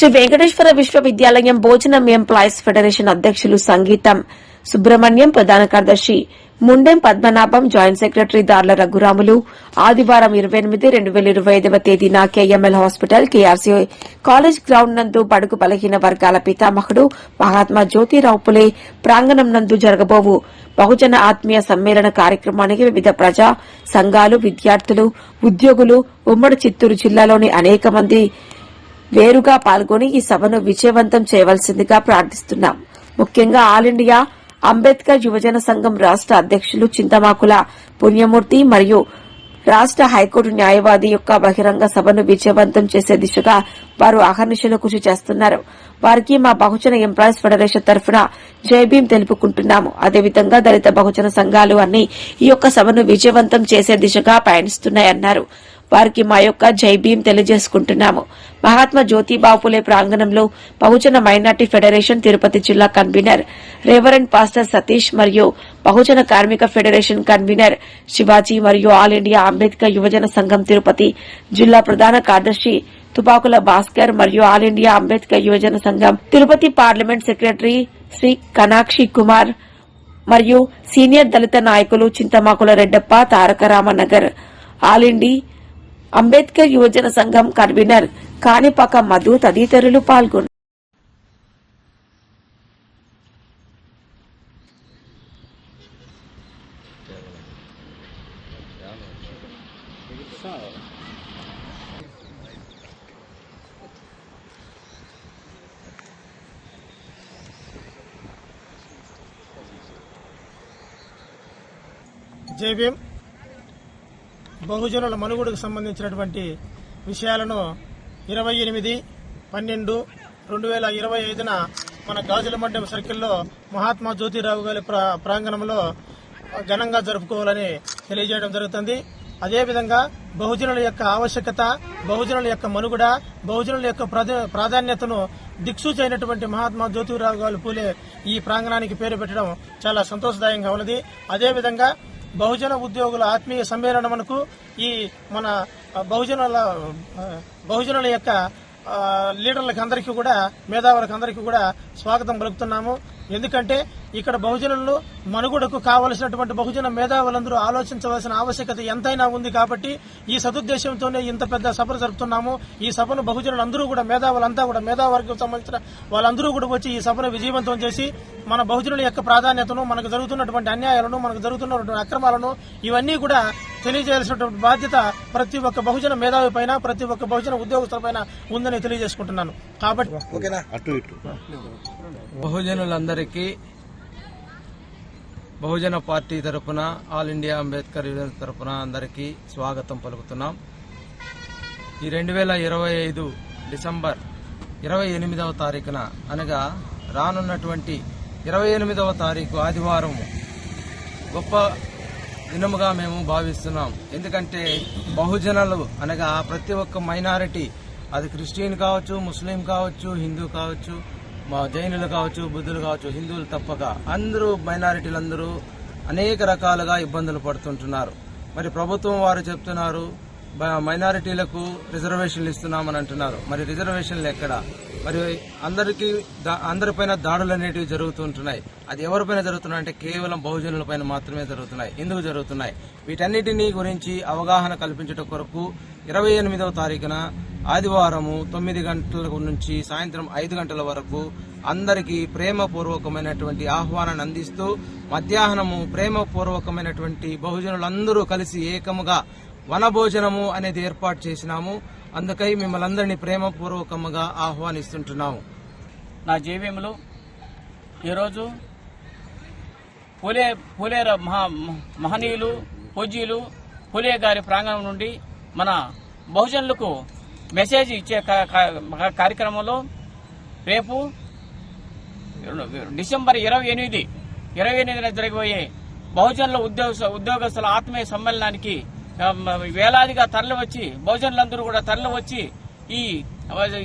శ్రీ వెంకటేశ్వర విశ్వవిద్యాలయం భోజనం employees federation అధ్యక్షులు సంగీతం సుబ్రహ్మణ్యం ప్రధాన కార్యదర్శి ముండెం పద్మనాభం జాయింట్ సెక్రటరీ దార్ల రఘురాములు. ఆదివారం ఇరవై ఎనిమిది రెండు వేల ఇరవై ఐదవ తేదీన KML hospital KRC college ground నందు బడుగు బలహీన వర్గాల పితామహుడు మహాత్మా జ్యోతిరావు పులే ప్రాంగణం నందు జరగబోవు. బహుజన ఆత్మీయ సమ్మేళన కార్యక్రమానికి వివిధ ప్రజా సంఘాలు విద్యార్థులు ఉద్యోగులు ఉమ్మడి చిత్తూరు జిల్లాలోని అనేక మంది వేరుగా పాల్గొని ఈ సభను విజయవంతం చేయవలసిందిగా ప్రార్థిస్తున్నాం. ముఖ్యంగా ఆల్ ఇండియా అంబేద్కర్ యువజన సంఘం రాష్ట అధ్యక్షులు చింతమాకుల పుణ్యమూర్తి మరియు రాష్ట హైకోర్టు న్యాయవాది యొక్క బహిరంగ సభను విజయవంతం చేసే దిశగా వారు అహర్నిశలు కృషి చేస్తున్నారు. వారికి మా బహుజన ఎంప్లాయీస్ ఫెడరేషన్ తరఫున జైభీం తెలుపుకుంటున్నాము. అదేవిధంగా దళిత బహుజన సంఘాలు అన్ని ఈ యొక్క సభను విజయవంతం చేసే దిశగా పయనిస్తున్నాయన్నారు. వారికి మా యొక్క జైభీం తెలియజేసుకుంటున్నాము. మహాత్మా జ్యోతిబావు పులే ప్రాంగణంలో బహుజన మైనార్టీ ఫెడరేషన్ తిరుపతి జిల్లా కన్వీనర్ రేవరెండ్ పాస్టర్ సతీష్ మరియు బహుజన కార్మిక ఫెడరేషన్ కన్వీనర్ శివాజీ మరియు ఆల్ ఇండియా అంబేద్కర్ యువజన సంఘం తిరుపతి జిల్లా ప్రధాన కార్యదర్శి తుపాకుల భాస్కర్ మరియు ఆల్ ఇండియా అంబేద్కర్ యువజన సంఘం తిరుపతి పార్లమెంట్ సెక్రటరీ శ్రీ కనాక్షి కుమార్ మరియు సీనియర్ దళిత నాయకులు చింతమాకుల రెడ్డప్ప తారక రామనగర్ ఆల్ ఇండి అంబేద్కర్ యువజన సంఘం కన్వీనర్ కాణిపాక మధు తదితరులు పాల్గొన్నారు. జై భీమ్. బహుజనుల మనుగడకు సంబంధించినటువంటి విషయాలను ఇరవై ఎనిమిది పన్నెండు రెండు వేల ఇరవై ఐదున మన గాజుల మండలం సర్కిల్లో మహాత్మా జ్యోతిరావు గారి ప్రా- ప్రాంగణంలో ఘనంగా జరుపుకోవాలని తెలియజేయడం జరుగుతుంది. అదేవిధంగా బహుజనుల యొక్క ఆవశ్యకత బహుజనుల యొక్క మనుగడ బహుజనుల యొక్క ప్రాధా- ప్రాధాన్యతను దిక్సూచి అయినటువంటి మహాత్మా జ్యోతిరావు గారు పూలే ఈ ప్రాంగణానికి పేరు పెట్టడం చాలా సంతోషదాయంగా ఉన్నది. అదేవిధంగా బహుజన ఉద్యోగుల ఆత్మీయ సమ్మేళనమునకు ఈ మన బహుజనుల బహుజనుల యొక్క లీడర్లకు అందరికీ కూడా మేధావులకు అందరికీ కూడా స్వాగతం పలుకుతున్నాము. ఎందుకంటే ఇక్కడ బహుజనులు మనుగడకు కావలసినటువంటి బహుజన మేధావులందరూ ఆలోచించవలసిన ఆవశ్యకత ఎంతైనా ఉంది కాబట్టి ఈ సదుద్దేశంతోనే ఇంత పెద్ద సభను జరుపుతున్నాము. ఈ సభను బహుజనులు అందరూ కూడా మేధావులంతా కూడా మేధావర్గం సంబంధించిన వాళ్ళందరూ కూడా వచ్చి ఈ సభను విజయవంతం చేసి మన బహుజనుల యొక్క ప్రాధాన్యతను మనకు జరుగుతున్నటువంటి అన్యాయాలను మనకు జరుగుతున్నటువంటి అక్రమాలను ఇవన్నీ కూడా తెలియజేయాల్సినటువంటి బాధ్యత ప్రతి ఒక్క బహుజన మేధావి పైన ప్రతి ఒక్క బహుజన ఉద్యోగస్తుల పైన ఉందని తెలియజేసుకుంటున్నాను. కాబట్టి అటు ఇటు. బహుజనులందరికీ బహుజన పార్టీ తరపున ఆల్ ఇండియా అంబేద్కర్ యువజన తరపున అందరికీ స్వాగతం పలుకుతున్నాం. ఈ రెండు వేల ఇరవై ఐదు డిసెంబర్ ఇరవై ఎనిమిదవ తారీఖున అనగా రానున్నటువంటి ఇరవై ఎనిమిదవ తారీఖు ఆదివారం గొప్ప దినముగా మేము భావిస్తున్నాం. ఎందుకంటే బహుజనులు అనగా ప్రతి ఒక్క మైనారిటీ అది క్రిస్టియన్ కావచ్చు ముస్లిం కావచ్చు హిందూ కావచ్చు మా జైనులు కావచ్చు బుద్ధులు కావచ్చు హిందువులు తప్పక అందరూ మైనారిటీలందరూ అనేక రకాలుగా ఇబ్బందులు పడుతుంటున్నారు. మరి ప్రభుత్వం వారు చెప్తున్నారు మైనారిటీలకు రిజర్వేషన్లు ఇస్తున్నామని అంటున్నారు. మరి రిజర్వేషన్లు ఎక్కడ? మరి అందరికీ దా- అందరిపైన దాడులు అనేటివి జరుగుతుంటున్నాయి అది ఎవరిపైన జరుగుతున్నాయి అంటే కేవలం బహుజనుల పైన మాత్రమే జరుగుతున్నాయి. ఎందుకు జరుగుతున్నాయి? వీటన్నిటినీ గురించి అవగాహన కల్పించడం కొరకు ఇరవై ఎనిమిదవ తారీఖున ఆదివారము తొమ్మిది గంటల నుంచి సాయంత్రం ఐదు గంటల వరకు అందరికీ ప్రేమపూర్వకమైనటువంటి ఆహ్వానాన్ని అందిస్తూ మధ్యాహ్నము ప్రేమపూర్వకమైనటువంటి బహుజనులందరూ కలిసి ఏకముగా వనభోజనము అనేది ఏర్పాటు చేసినాము. అందుకై మిమ్మల్ని అందరినీ ప్రేమపూర్వకముగా ఆహ్వానిస్తుంటున్నాము. నా జీవ్యంలో ఈరోజు పూలే పూలే మహా మహనీయులు పూజ్యులు పూలే గారి ప్రాంగణం నుండి మన బహుజనులకు మెసేజ్ ఇచ్చే కార్యక్రమంలో రేపు డిసెంబర్ ఇరవై ఎనిమిది ఇరవై ఎనిమిదిన జరగబోయే బహుజనుల ఉద్యోగ ఉద్యోగస్తుల ఆత్మీయ సమ్మేళనానికి వేలాదిగా తరలి వచ్చి బహుజనులందరూ కూడా తరలి వచ్చి ఈ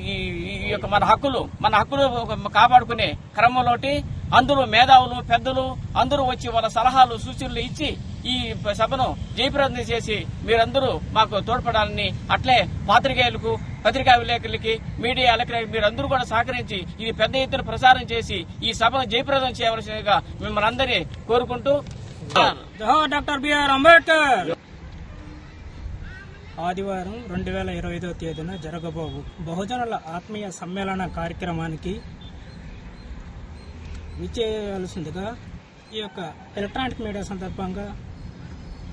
ఈ ఈ యొక్క మన హక్కులు మన హక్కులు కాపాడుకునే క్రమంలోటి అందరూ మేధావులు పెద్దలు అందరూ వచ్చి వాళ్ళ సలహాలు సూచనలు ఇచ్చి ఈ సభను జయప్రదం చేసి మీరందరూ మాకు తోడ్పడాలని అట్లే పాత్రికేయులకు పత్రికా విలేకరులకి మీడియా మీరందరూ కూడా సహకరించి ఇది పెద్ద ఎత్తున ప్రసారం చేసి ఈ సభను జయప్రదం చేయవలసిందిగా మిమ్మల్ని అందరినీ కోరుకుంటూ. డాక్టర్ బిఆర్ అంబేద్కర్ ఆదివారం రెండు వేల ఇరవై ఐదో తేదీన జరగబోవు. బహుజనుల ఆత్మీయ సమ్మేళన కార్యక్రమానికి విచేయవలసిందిగా ఈ యొక్క ఎలక్ట్రానిక్ మీడియా సందర్భంగా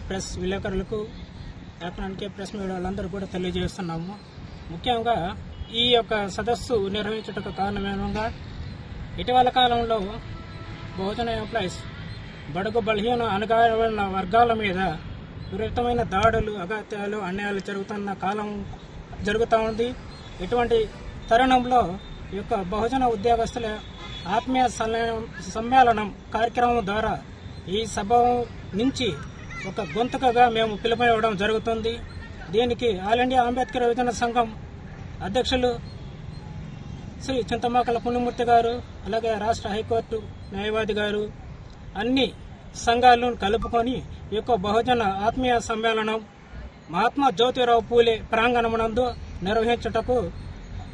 ప్రెస్ విలేకరులకు ఎలక్ట్రానిక్ ప్రెస్ మీడియా వాళ్ళందరూ కూడా తెలియజేస్తున్నాము. ముఖ్యంగా ఈ యొక్క సదస్సు నిర్వహించుటకు కారణమేనంగా ఇటీవల కాలంలో బహుజన ఎంప్లాయీస్ బడుగు బలహీన అణగారిన వర్గాల మీద విపరీతమైన దాడులు అగత్యాలు అన్యాయాలు జరుగుతున్న కాలం జరుగుతూ ఉంది. ఇటువంటి తరుణంలో ఈ యొక్క బహుజన ఉద్యోగస్తుల ఆత్మీయ సమ్మేళనం- సమ్మేళనం కార్యక్రమం ద్వారా ఈ సభ నుంచి ఒక గొంతుకగా మేము పిలుపునివ్వడం జరుగుతుంది. దీనికి ఆల్ ఇండియా అంబేద్కర్ విభజన సంఘం అధ్యక్షులు శ్రీ చింతమాకల పుణ్యమూర్తి గారు అలాగే రాష్ట్ర హైకోర్టు న్యాయవాది గారు అన్ని సంఘాలను కలుపుకొని ఈ యొక్క బహుజన ఆత్మీయ సమ్మేళనం మహాత్మా జ్యోతిరావు పూలే ప్రాంగణమునందు నిర్వహించుటకు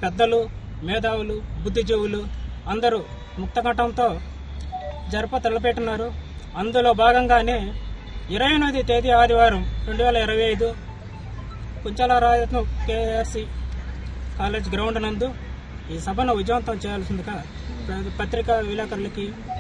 పెద్దలు మేధావులు బుద్ధిజీవులు అందరూ ముక్తకటంతో జరప తలపెట్టినారు. అందులో భాగంగానే ఇరవై ఎనిమిది తేదీ ఆదివారం రెండు వేల ఇరవై ఐదు కుంచలరాజు కేఆర్సి కాలేజ్ గ్రౌండ్ నందు ఈ సభను విజయవంతం చేయాల్సిందిగా పత్రికా విలేకరులకి